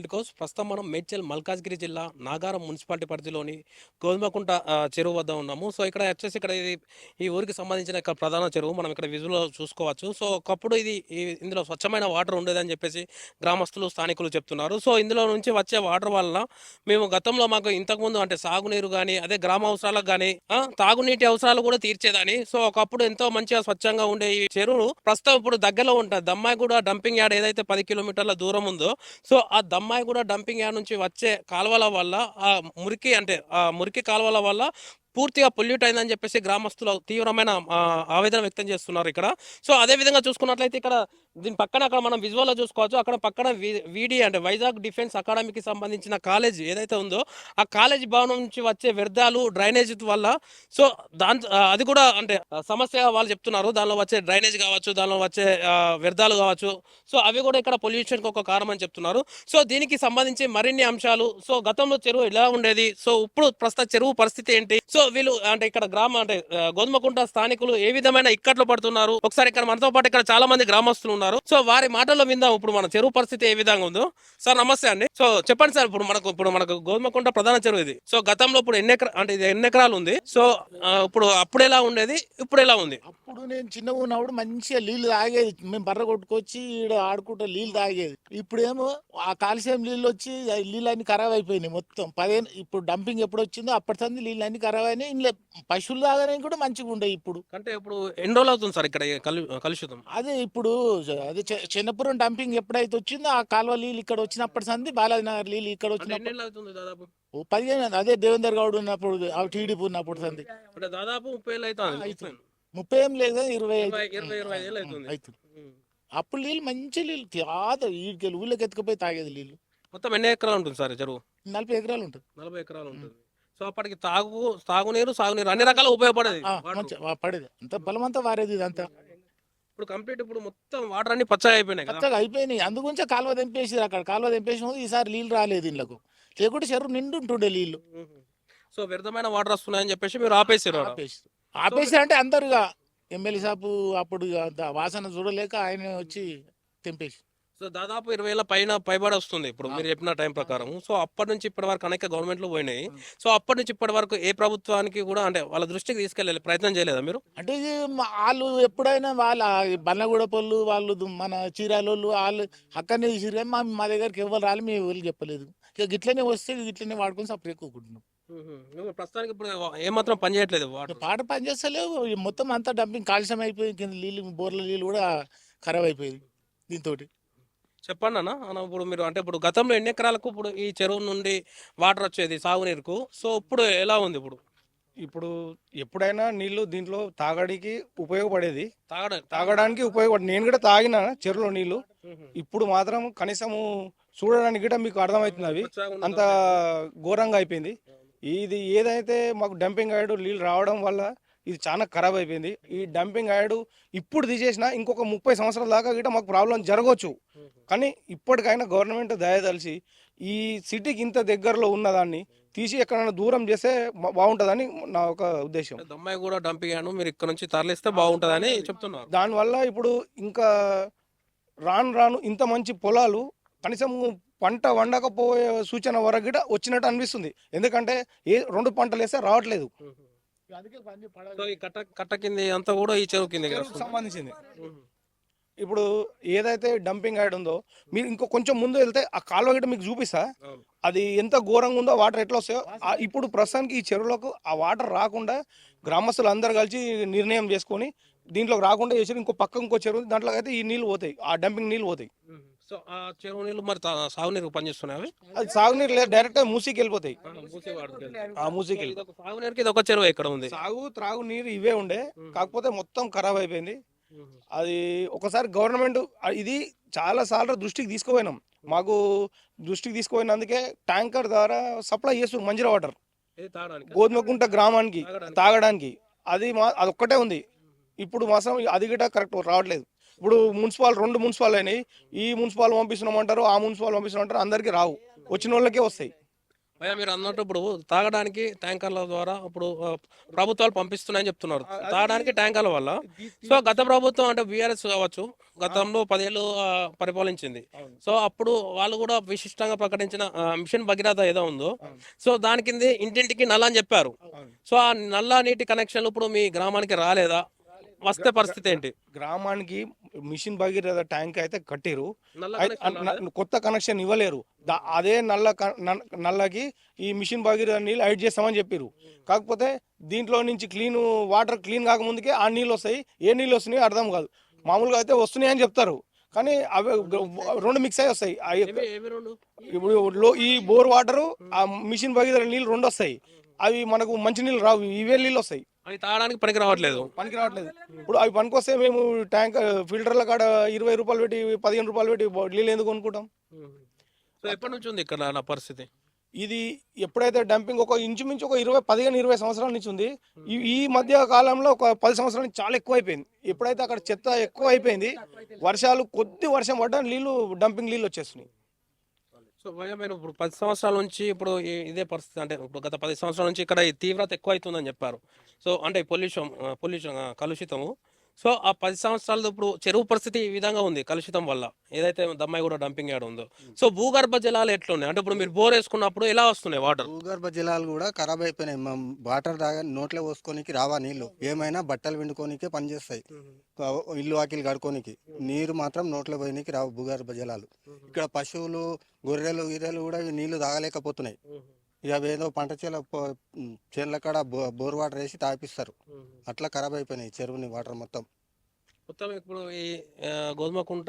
Politicos ప్రస్తుతం మనం మేడ్చల్ మల్కాజ్గిరి జిల్లా నాగారం మున్సిపాలిటీ పరిధిలోని గోధుమకుంట చెరువు వద్ద ఉన్నాము. సో ఇక్కడ వచ్చేసి ఇక్కడ ఇది ఈ ఊరికి సంబంధించిన ఇక్కడ ప్రధాన చెరువు. మనం ఇక్కడ విజువల్లో చూసుకోవచ్చు. సో ఒకప్పుడు ఇది ఇందులో స్వచ్ఛమైన వాటర్ ఉండేదని చెప్పేసి గ్రామస్తులు స్థానికులు చెప్తున్నారు. సో ఇందులో నుంచి వచ్చే వాటర్ వల్ల మేము గతంలో మాకు ఇంతకుముందు అంటే సాగునీరు కానీ అదే గ్రామ అవసరాలకు కానీ తాగునీటి అవసరాలు కూడా తీర్చేదని. సో ఒకప్పుడు ఎంతో మంచిగా స్వచ్ఛంగా ఉండే ఈ చెరువు ప్రస్తుతం ఇప్పుడు దగ్గరలో ఉంటుంది దమ్మాయిగూడ డంపింగ్ యార్డ్ ఏదైతే పది కిలోమీటర్ల దూరం ఉందో సో ఆ అమ్మాయి కూడా డంపింగ్ యార్డ్ నుంచి వచ్చే కాలువల వల్ల ఆ మురికి అంటే ఆ మురికి కాలువల వల్ల పూర్తిగా పొల్యూట్ అయిందని చెప్పేసి గ్రామస్తులు తీవ్రమైన ఆవేదన వ్యక్తం చేస్తున్నారు ఇక్కడ. సో అదే విధంగా చూసుకున్నట్లయితే ఇక్కడ దీని పక్కన అక్కడ మనం విజువల్లో చూసుకోవచ్చు. అక్కడ పక్కన వీడి అంటే వైజాగ్ డిఫెన్స్ అకాడమీకి సంబంధించిన కాలేజ్ ఏదైతే ఉందో ఆ కాలేజ్ భవనం నుంచి వచ్చే వ్యర్థాలు డ్రైనేజ్ వల్ల సో దాని అది కూడా అంటే సమస్య వాళ్ళు చెప్తున్నారు. దానిలో వచ్చే డ్రైనేజ్ కావచ్చు దానిలో వచ్చే వ్యర్థాలు కావచ్చు. సో అవి కూడా ఇక్కడ పొల్యూషన్కి ఒక కారణం అని చెప్తున్నారు. సో దీనికి సంబంధించి మరిన్ని అంశాలు. సో గతంలో చెరువు ఎలా ఉండేది? సో ఇప్పుడు ప్రస్తుత చెరువు పరిస్థితి ఏంటి? సో వీళ్ళు అంటే ఇక్కడ గ్రామ అంటే గోధుమకుంట స్థానికులు ఏ విధమైన ఇక్కట్లు పడుతున్నారు? ఒకసారి ఇక్కడ మనతో పాటు ఇక్కడ చాలా మంది గ్రామస్తులు ఉన్నారు. సో వారి మాటల్లో విందాం. ఇప్పుడు మన చెరువు పరిస్థితి ఏ విధంగా ఉందో. సార్ నమస్తే అండి. సో చెప్పండి సార్ ఇప్పుడు మనకు ఇప్పుడు మనకు గోధుమకుంట ప్రధాన చెరువు ఇది. సో గతంలో ఇప్పుడు ఎన్ని ఎకరా అంటే ఇది ఎన్ని ఎకరాలు ఉంది? సో ఇప్పుడు అప్పుడు ఎలా ఉండేది? ఇప్పుడు ఎలా ఉంది? అప్పుడు నేను చిన్నగా ఉన్నప్పుడు మంచిగా నీళ్ళు తాగేది. మేము బర్ర కొట్టుకొచ్చి ఈడ ఆడుకుంటూ నీళ్ళు తాగేది. ఇప్పుడేమో ఆ కాలుష్యం నీళ్ళు వచ్చి ఆ నీళ్ళన్నీ ఖరాబ్ అయిపోయినాయి మొత్తం. పదిహేను ఇప్పుడు డంపింగ్ ఎప్పుడు వచ్చిందో అప్పటి సంది నీళ్ళు అన్ని ఖరాబ్ అయినాయి. ఇంట్లో పశువులు తాగడానికి కూడా మంచిగా ఉండే ఇప్పుడు. అంటే ఇప్పుడు ఎన్ని రోజులు అవుతుంది సార్ ఇక్కడ కలుషితం? అదే ఇప్పుడు అదే చిన్నపురం డంపింగ్ ఎప్పుడైతే వచ్చిందో ఆ కాలువ నీళ్ళు ఇక్కడ వచ్చినప్పటి సంది బాలాజీ నగర్ నీళ్ళు ఇక్కడ వచ్చినప్పుడు దాదాపు? ఓ పదిహేను అదే దేవేందర్ గౌడ్ ఉన్నప్పుడు ఆ టీడీపీ ఉన్నప్పుడు సంది. దాదాపు ముప్పై ఏళ్ళు అవుతుంది అవుతుంది. ముప్పై ఏం లేదు కదా, ఇరవై అవుతుంది. అప్పుడు నీళ్ళు మంచి నీళ్ళు తాత ఈడికెళ్ళి ఊళ్ళకి ఎత్తుకుపోయి తాగేది నీళ్ళు మొత్తం ఎన్ని ఎకరాలు ఉంటుంది సార్ చెరువు? నలభై ఎకరాలు ఉంటుంది. నలభై ఎకరాలు ఉంటుంది. సో అప్పటికి తాగు తాగునీరు సాగునీరు అన్ని రకాల ఉపయోగపడేది పడేది. అంత బలమంతా వారేది ఇదంతా. ఇప్పుడు కంప్లీట్ ఇప్పుడు మొత్తం వాటర్ అన్ని పచ్చగా అయిపోయినాయి కొత్తగా అయిపోయినాయి. అందుగురించే కాలువ తెంపేసి అక్కడ. కాలువ తెంపేసిన ఈసారి నీళ్ళు రాలేదు ఇళ్ళకు లేకుంటే చెరువు నిండు ఉంటుండే నీళ్ళు. సో వ్యర్థమైన వాటర్ వస్తున్నాయని చెప్పేసి మీరు ఆపేసారు. ఆపేసి ఆపేసి అంటే అందరు ఇక ఎమ్మెల్యే సాపు అప్పుడు వాసన చూడలేక ఆయన వచ్చి తెంపేసి సో దాదాపు ఇరవై ఏళ్ళ పైన పైబడి వస్తుంది. ఇప్పుడు మీరు చెప్పిన టైం ప్రకారం సో అప్పటి నుంచి ఇప్పటి వరకు అనేక గవర్నమెంట్లు పోయినాయి. సో అప్పటి నుంచి ఇప్పటి వరకు ఏ ప్రభుత్వానికి కూడా అంటే వాళ్ళ దృష్టికి తీసుకెళ్ళాలి ప్రయత్నం చేయలేదా మీరు? అంటే ఇది మా- వాళ్ళు ఎప్పుడైనా వాళ్ళ బన్నగూడ పళ్ళు వాళ్ళు మన చీరాలోళ్ళు వాళ్ళు అక్కడనే కానీ మా మా దగ్గరికి ఎవరు రాలి మేము ఎవరు చెప్పలేదు. ఇక గిట్లనే వస్తే గిట్లనే వాడుకొని సపరేట్ ఎక్కుకుంటున్నాం నువ్వు ప్రస్తుతానికి ఇప్పుడు ఏమాత్రం పని చేయట్లేదు పాట పని చేస్తలేవు. మొత్తం అంతా డంపింగ్ కాలుష్యం అయిపోయి కింద నీళ్ళు బోర్ల నీళ్ళు కూడా ఖరాబ్ అయిపోయింది దీంతో చెప్పండి అన్న. అన్న ఇప్పుడు మీరు అంటే ఇప్పుడు గతంలో ఎన్ని ఎకరాలకు ఇప్పుడు ఈ చెరువు నుండి వాటర్ వచ్చేది సాగునీరుకు? సో ఇప్పుడు ఎలా ఉంది ఇప్పుడు? ఇప్పుడు ఎప్పుడైనా నీళ్ళు దీంట్లో తాగడానికి ఉపయోగపడేది. తాగడం తాగడానికి ఉపయోగపడి నేను కూడా తాగిన చెరువులో నీళ్ళు ఇప్పుడు మాత్రం కనీసము చూడడానికి కూడా మీకు అర్థమవుతుంది అవి. అంత ఘోరంగా అయిపోయింది. ఇది ఏదైతే మాకు డంపింగ్ యార్డు నీళ్ళు రావడం వల్ల ఇది చాలా ఖరాబ్ అయిపోయింది. ఈ డంపింగ్ యార్డు ఇప్పుడు తీసేసిన ఇంకొక ముప్పై సంవత్సరాల దాకా కూడా మాకు ప్రాబ్లం జరగవచ్చు కానీ ఇప్పటికైనా గవర్నమెంట్ దయదలిచి ఈ సిటీకి ఇంత దగ్గరలో ఉన్నదాన్ని తీసి ఎక్కడైనా దూరం చేస్తే బాగుంటుందని నా ఒక ఉద్దేశం. దమ్మాయి కూడా డంపింగ్ యార్డ్ మీరు ఇక్కడ నుంచి తరలిస్తే బాగుంటుందని చెప్తున్నారు. దానివల్ల ఇప్పుడు ఇంకా రాను రాను ఇంత మంచి పొలాలు కనీసం పంట వండకపోయే సూచన వరకు కూడా వచ్చినట్టు అనిపిస్తుంది. ఎందుకంటే ఏ రెండు పంటలు వేస్తే రావట్లేదు సో ఈ కట్ట కట్ట కింద అంతా కూడా ఈ చెరువు కింద సంబంధించింది. ఇప్పుడు ఏదైతే డంపింగ్ యార్డ్ ఉందో మీరు ఇంకో కొంచెం ముందు వెళ్తే ఆ కాలువ గిట్ట మీకు చూపిస్తా. అది ఎంత ఘోరంగా ఉందో వాటర్ ఎట్లా వస్తాయో. ఆ ఇప్పుడు ప్రస్తుతానికి ఈ చెరువులకు ఆ వాటర్ రాకుండా గ్రామస్తులు అందరు కలిసి నిర్ణయం చేసుకొని దీంట్లోకి రాకుండా చేసి ఇంకో పక్క ఇంకో చెరువు ఉంది. దాంట్లో అయితే ఈ నీళ్ళు పోతాయి. ఆ డంపింగ్ నీళ్ళు పోతాయి. సో ఆ చెరువు నీళ్ళు మరి తా- సాగునీరు పనిచేస్తున్నాయి అవి? అది సాగునీరు లేదు డైరెక్ట్ మూసీకి వెళ్ళిపోతాయి ఆ మూసీకి వెళ్ళి సాగునీరుకి ఇది ఒక చెరువు ఎక్కడ ఉంది. సాగు త్రాగు నీరు ఇవే ఉండే. కాకపోతే మొత్తం ఖరాబ్ అయిపోయింది. అది ఒకసారి గవర్నమెంట్ ఇది చాలా సార్లు దృష్టికి తీసుకుపోయినాం. మాకు దృష్టికి తీసుకుపోయినందుకే ట్యాంకర్ ద్వారా సప్లై చేస్తూ మంజీరా వాటర్. ఇది తాగడానికి? గోధుమకుంట గ్రామానికి తాగడానికి. తాగడానికి. అది మా అది ఒక్కటే ఉంది ఇప్పుడు మాత్రం అది కూడా కరెక్ట్ రావట్లేదు. ఇప్పుడు మున్సిపాల్ రెండు మున్సిపాల్ అయినాయి. ఈ మున్సిపాల్ పంపిస్తున్నామంటారు ఆ మున్సిపాల్ పంపిస్తున్నామంటారు అందరికీ రావు. వచ్చిన వాళ్ళకే వస్తాయి. అయ్యా మీరు అన్నట్టు ఇప్పుడు తాగడానికి ట్యాంకర్ల ద్వారా ఇప్పుడు ప్రభుత్వాలు పంపిస్తున్నాయని చెప్తున్నారు. తాగడానికి ట్యాంకర్ల వల్ల. సో గత ప్రభుత్వం అంటే బీఆర్ఎస్ కావచ్చు గతంలో పదేళ్ళు పరిపాలించింది. సో అప్పుడు వాళ్ళు కూడా విశిష్టంగా ప్రకటించిన మిషన్ భగీరథ ఏదో ఉందో. సో దాని కింద ఇంటింటికి నల్ల అని చెప్పారు. సో ఆ నల్ల నీటి కనెక్షన్లు ఇప్పుడు మీ గ్రామానికి రాలేదా? వస్తే పరిస్థితి ఏంటి? గ్రామానికి మిషన్ భగీరథ ట్యాంక్ అయితే కట్టిరు. కొత్త కనెక్షన్ ఇవ్వలేరు. అదే నల్ల నల్లకి ఈ మిషన్ భగీరథ నీళ్ళు యాడ్ చేస్తామని చెప్పారు. కాకపోతే దీంట్లో నుంచి క్లీన్ వాటర్ క్లీన్ కాకముందుకే ఆ నీళ్ళు వస్తాయి ఏ నీళ్ళు వస్తున్నాయో అర్థం కాదు. మామూలుగా అయితే వస్తున్నాయి అని చెప్తారు. కానీ అవి రెండు మిక్స్ అయ్యి వస్తాయి. ఇప్పుడు లో- ఈ బోర్ వాటర్ ఆ మిషన్ భగీరథ నీళ్ళు రెండు వస్తాయి అవి మనకు మంచి నీళ్ళు రావు. ఇవే నీళ్ళు వస్తాయి అవి తాగడానికి పనికి రావట్లేదు. పనికి రావట్లేదు. ఇప్పుడు అవి పనికొస్తే మేము ట్యాంక్ ఫిల్టర్ల కాడ ఇరవై రూపాయలు పెట్టి పదిహేను రూపాయలు పెట్టి నీళ్ళు ఎందుకు కొనుక్కుంటాం? సో ఎప్పటి నుంచి ఉంది ఇక్కడ నా పరిస్థితి? ఇది ఎప్పుడైతే డంపింగ్ ఒక ఇంచుమించు ఒక ఇరవై పదిహేను ఇరవై సంవత్సరాల నుంచి ఉంది. ఈ- ఈ మధ్య కాలంలో ఒక పది సంవత్సరాల నుంచి చాలా ఎక్కువ అయిపోయింది ఎప్పుడైతే అక్కడ చెత్త ఎక్కువ అయిపోయింది వర్షాలు కొద్ది వర్షం పడ్డా నీళ్ళు డంపింగ్ నీళ్ళు వచ్చేస్తున్నాయి. సో భయ్యా మీరు ఇప్పుడు పది సంవత్సరాల నుంచి ఇప్పుడు ఈ- ఇదే పరిస్థితి. అంటే ఇప్పుడు గత పది సంవత్సరాల నుంచి ఇక్కడ ఈ తీవ్రత ఎక్కువ అవుతుందని చెప్పారు. సో అంటే పొల్యూషన్ పొల్యూషన్ కలుషితము. సో ఆ పది సంవత్సరాలు ఇప్పుడు చెరువు పరిస్థితి ఈ విధంగా ఉంది కలుషితం వల్ల. ఏదైతే దమ్మాయి కూడా డంపింగ్ యార్డ్ ఉందో. సో భూగర్భ జలాలు ఎట్లున్నాయి? అంటే ఇప్పుడు మీరు బోర్ వేసుకున్నప్పుడు ఎలా వస్తున్నాయి వాటర్? భూగర్భ జలాలు కూడా ఖరాబ్ అయిపోయినాయి. వాటర్ తాగా నోట్లో పోసుకోనికి రావా నీళ్ళు ఏమైనా బట్టలు పిండుకోనికే పనిచేస్తాయి ఇల్లు వాకిలు కడుకోనికి నీరు మాత్రం నోట్లో పోయినకి రావు భూగర్భ జలాలు. ఇక్కడ పశువులు గొర్రెలు గిర్రెలు కూడా నీళ్ళు తాగలేకపోతున్నాయి. ఇక ఏదో పంట చేల చేనుల కాడ బోర్ వాటర్ వేసి తాపిస్తారు అట్లా ఖరాబ్ అయిపోయినాయి చెరువుని వాటర్ మొత్తం. మొత్తం ఇప్పుడు ఈ గోధుమకుంట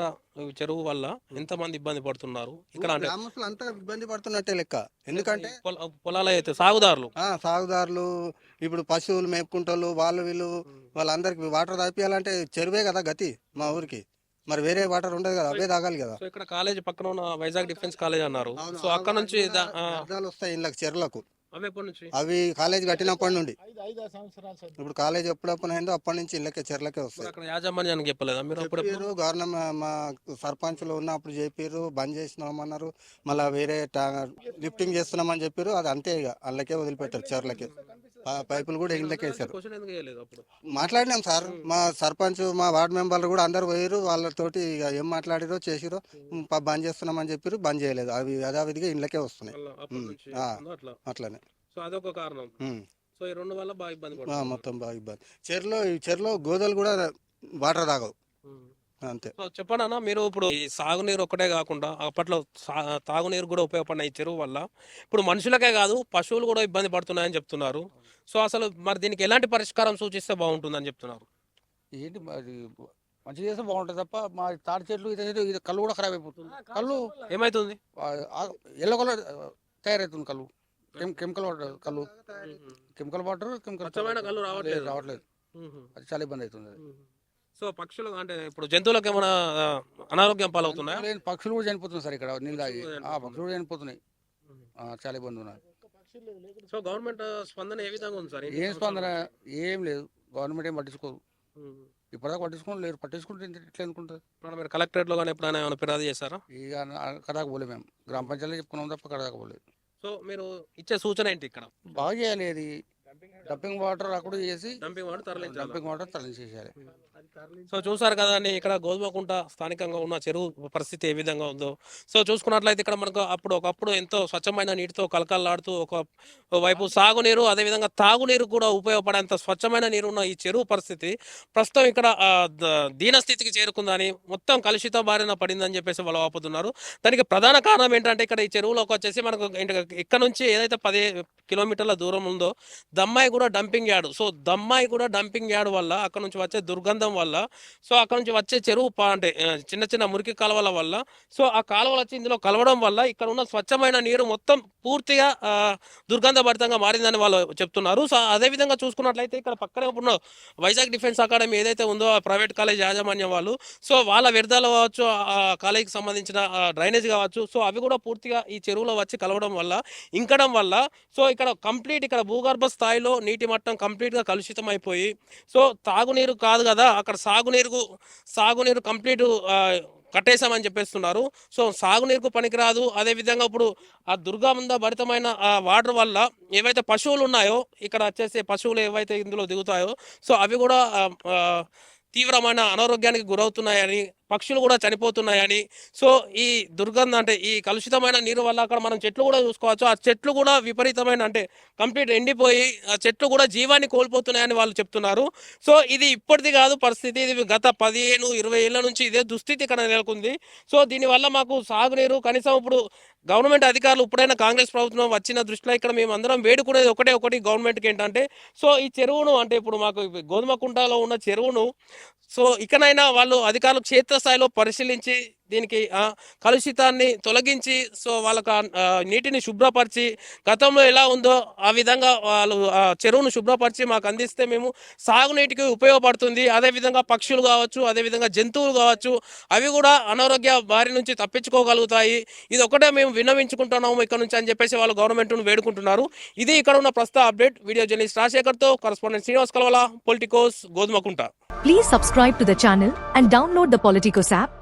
చెరువు వల్ల ఎంతమంది ఇబ్బంది పడుతున్నారు? ఇక్కడ గ్రామస్తులు అంతా ఇబ్బంది పడుతున్నట్టే లెక్క. ఎందుకంటే పొల- పొలాలు అయితే సాగుదారులు. ఆ సాగుదారులు ఇప్పుడు పశువులు మేపుకుంటోళ్ళు వాళ్ళు వీళ్ళు వాళ్ళందరికి వాటర్ తాపియాలంటే చెరువే కదా గతి మా ఊరికి. మరి వేరే వాటర్ ఉండదు కదా అవే తాగాలి కదా. సో ఇక్కడ కాలేజ్ పక్కన ఉన్న వైజాగ్ డిఫెన్స్ కాలేజ్ అన్నారు. సో అక్కడ నుంచి దా- ఆ, వ్యర్థాలు వస్తాయి ఇళ్ళకి చెరువులకు అవి ఎప్పటి నుంచి? అవి కాలేజ్ కట్టినప్పటి నుండి. ఐదు ఐదు సంవత్సరాలు సార్ ఇప్పుడు కాలేజ్ ఎప్పుడప్పుడు అయిందో అప్పటి నుంచి ఇళ్ళకే చెర్లకే మరి వస్తాయి. అక్కడ యాజమాన్యానికి చెప్పలేదా? మీరు అప్పుడు చెప్పారు గవర్నమెంట్ మా సర్పంచ్లు ఉన్నప్పుడు చెప్పారు బంద్ చేసినామన్నారు మళ్ళీ వేరే టా- లిఫ్టింగ్ చేస్తున్నామని చెప్పారు అది అంతే ఇక అందులోకే వదిలిపెట్టారు చెర్లకే. పైపులు కూడా ఇళ్ళకే వేశారు మాట్లాడినాం సార్. మా సర్పంచ్ మా వార్డు మెంబర్లు కూడా అందరు పోయారు వాళ్ళతోటి ఇక ఏం మాట్లాడిరో చేసిరో ప- బంద్ చేస్తున్నామని చెప్పారు బంద్ చేయలేదు. అవి యథావిధిగా ఇళ్ళకే వస్తున్నాయి. ఉమ్, ఆ. అట్లనే. సో అదొక కారణం. ఉమ్. సో ఈ రెండు వల్ల బాగా ఇబ్బంది ఆ, పడుతుంది మొత్తం బాగా ఇబ్బంది. చెరులో ఈ చెరులో గోదలు కూడా వాటర్ తాగవు. అంతే. సో చెప్పండి అన్న మీరు ఇప్పుడు ఈ సాగునీరు ఒక్కటే కాకుండా అప్పట్లో సా- తాగునీరు కూడా ఉపయోగపడిన ఈ చెరువు వల్ల ఇప్పుడు మనుషులకే కాదు పశువులు కూడా ఇబ్బంది పడుతున్నాయని చెప్తున్నారు. సో అసలు మరి దీనికి ఎలాంటి పరిష్కారం సూచిస్తే బాగుంటుందని చెప్తున్నారు? ఏంటి మరి మంచిగా చేస్తే బాగుంటుంది తప్ప మా తాటి చెట్లు ఇది ఇది- ఇది కళ్ళు కూడా ఖరాబ్ అయిపోతుంది. కళ్ళు ఏమైతుంది? ఎల్లో కలర్ తయారవుతుంది కళ్ళు. కెమ్ కెమికల్ వాటర్ కళ్ళు. కెమికల్ వాటర్ కెమికల్ కళ్ళు రావట్లేదు. రావట్లేదు. అది చాలా ఇబ్బంది అవుతుంది. సో పక్షులు అంటే ఇప్పుడు జంతువులకు ఏమైనా అనారోగ్యం పాలవుతున్నాయా? లేని పక్షులు కూడా చనిపోతున్నాయి సార్ ఇక్కడ నీళ్ళు తాగి. పక్షులు కూడా ఆ పక్షులు కూడా చనిపోతున్నాయి. ఆ, చాలా ఇబ్బంది ఉన్నది. సో గవర్నమెంట్ స్పందన ఏ విధంగా ఉంది సార్? ఏం స్పందన ఏం లేదు. గవర్నమెంట్ ఏం పట్టించుకోదు. ఇప్పటిదాకా పట్టించుకోని లేరు. పట్టించుకుంటే ఎట్లా అనుకుంటుంది ఇప్పుడు మీరు కలెక్టరేట్లో కానీ ఎప్పుడైనా ఏమైనా ఫిర్యాదు చేశారా? ఇక కదాక పోలే మేము. గ్రామ పంచాయతీలో చెప్పుకున్నాం తప్ప కదాక పోలేదు సో మీరు ఇచ్చే సూచన ఏంటి ఇక్కడ? బాగా చేయాలి అది. డంపింగ్ వాటర్ అక్కడ చేసి డంపింగ్ వాటర్ తరలించాలి? డంపింగ్ వాటర్ తరలించేసేయాలి. సో చూసారు కదండి ఇక్కడ గోధుమకుంట స్థానికంగా ఉన్న చెరువు పరిస్థితి ఏ విధంగా ఉందో. సో చూసుకున్నట్లయితే ఇక్కడ మనకు అప్పుడు ఒకప్పుడు ఎంతో స్వచ్ఛమైన నీటితో కలకల్లాడుతూ ఒక వైపు సాగునీరు అదేవిధంగా తాగునీరు కూడా ఉపయోగపడేంత స్వచ్ఛమైన నీరు ఉన్న ఈ చెరువు పరిస్థితి ప్రస్తుతం ఇక్కడ దీనస్థితికి చేరుకుందని మొత్తం కలుషిత బారిన పడిందని చెప్పేసి వాళ్ళు ఆపుతున్నారు. దానికి ప్రధాన కారణం ఏంటంటే ఇక్కడ ఈ చెరువులోకి వచ్చేసి మనకు ఇక్కడ నుంచి ఏదైతే పది కిలోమీటర్ల దూరం ఉందో దమ్మాయి కూడా డంపింగ్ యార్డ్. సో దమ్మాయి కూడా డంపింగ్ యార్డ్ వల్ల అక్కడ నుంచి వచ్చే దుర్గంధం వల్ల సో అక్కడ నుంచి వచ్చే చెరువు పా- అంటే చిన్న చిన్న మురికి కాలువల వల్ల సో ఆ కాలువలు వచ్చి ఇందులో కలవడం వల్ల ఇక్కడ ఉన్న స్వచ్ఛమైన నీరు మొత్తం పూర్తిగా దుర్గంధభరితంగా మారిందని వాళ్ళు చెప్తున్నారు. సో అదే విధంగా చూసుకున్నట్లయితే ఇక్కడ పక్కనే ఉన్న వైజాగ్ డిఫెన్స్ అకాడమీ ఏదైతే ఉందో ఆ ప్రైవేట్ కాలేజ్ యాజమాన్యం వాళ్ళు సో వాళ్ళ వ్యర్థాలు కావచ్చు ఆ కాలేజీకి సంబంధించిన డ్రైనేజ్ కావచ్చు సో అవి కూడా పూర్తిగా ఈ చెరువులో వచ్చి కలవడం వల్ల ఇంకడం వల్ల సో ఇక్కడ కంప్లీట్ ఇక్కడ భూగర్భ స్థాయిలో నీటి మట్టం కంప్లీట్గా కలుషితం అయిపోయి సో తాగునీరు కాదు కదా అక్కడ సాగునీరుకు సాగునీరు కంప్లీట్ కట్టేశామని చెప్పేస్తున్నారు. సో సాగునీరుకు పనికిరాదు. అదేవిధంగా ఇప్పుడు ఆ దుర్గామంద భరితమైన ఆ వాటర్ వల్ల ఏవైతే పశువులు ఉన్నాయో ఇక్కడ వచ్చేసి పశువులు ఏవైతే ఇందులో దిగుతాయో సో అవి కూడా తీవ్రమైన అనారోగ్యానికి గురవుతున్నాయని పక్షులు కూడా చనిపోతున్నాయని. సో ఈ దుర్గంధం అంటే ఈ కలుషితమైన నీరు వల్ల అక్కడ మనం చెట్లు కూడా చూసుకోవచ్చు. ఆ చెట్లు కూడా విపరీతమైన అంటే కంప్లీట్ ఎండిపోయి ఆ చెట్లు కూడా జీవాన్ని కోల్పోతున్నాయని వాళ్ళు చెప్తున్నారు. సో ఇది ఇప్పటిది కాదు పరిస్థితి. ఇది గత పదిహేను ఇరవై ఏళ్ళ నుంచి ఇదే దుస్థితి ఇక్కడ నెలకొంది. సో దీనివల్ల మాకు సాగునీరు కనీసం ఇప్పుడు గవర్నమెంట్ అధికారులు ఇప్పుడైనా కాంగ్రెస్ ప్రభుత్వం వచ్చిన దృష్టిలో ఇక్కడ మేము అందరం వేడుకునేది ఒకటే ఒకటి గవర్నమెంట్కి ఏంటంటే సో ఈ చెరువును అంటే ఇప్పుడు మాకు గోధుమ గోధుమకుంటలో ఉన్న చెరువును సో ఇకనైనా వాళ్ళు అధికారులు క్షేత్రస్థాయిలో పరిశీలించి దీనికి కలుషితాన్ని తొలగించి సో వాళ్ళకు నీటిని శుభ్రపరిచి గతంలో ఎలా ఉందో ఆ విధంగా వాళ్ళు చెరువును శుభ్రపరిచి మాకు అందిస్తే మేము సాగునీటికి ఉపయోగపడుతుంది. అదేవిధంగా పక్షులు కావచ్చు అదేవిధంగా జంతువులు కావచ్చు అవి కూడా అనారోగ్య బారి నుంచి తప్పించుకోగలుగుతాయి. ఇది ఒకటే మేము విన్నవించుకుంటున్నాము ఇక్కడ నుంచి అని చెప్పేసి వాళ్ళు గవర్నమెంట్ను వేడుకుంటున్నారు. ఇది ఇక్కడ ఉన్న ప్రస్తుత update. Video journalist రాజశేఖర్తో correspondent Srinivas Kalavala Politicos Godhumakunta. Please subscribe to the channel and download the Politicos app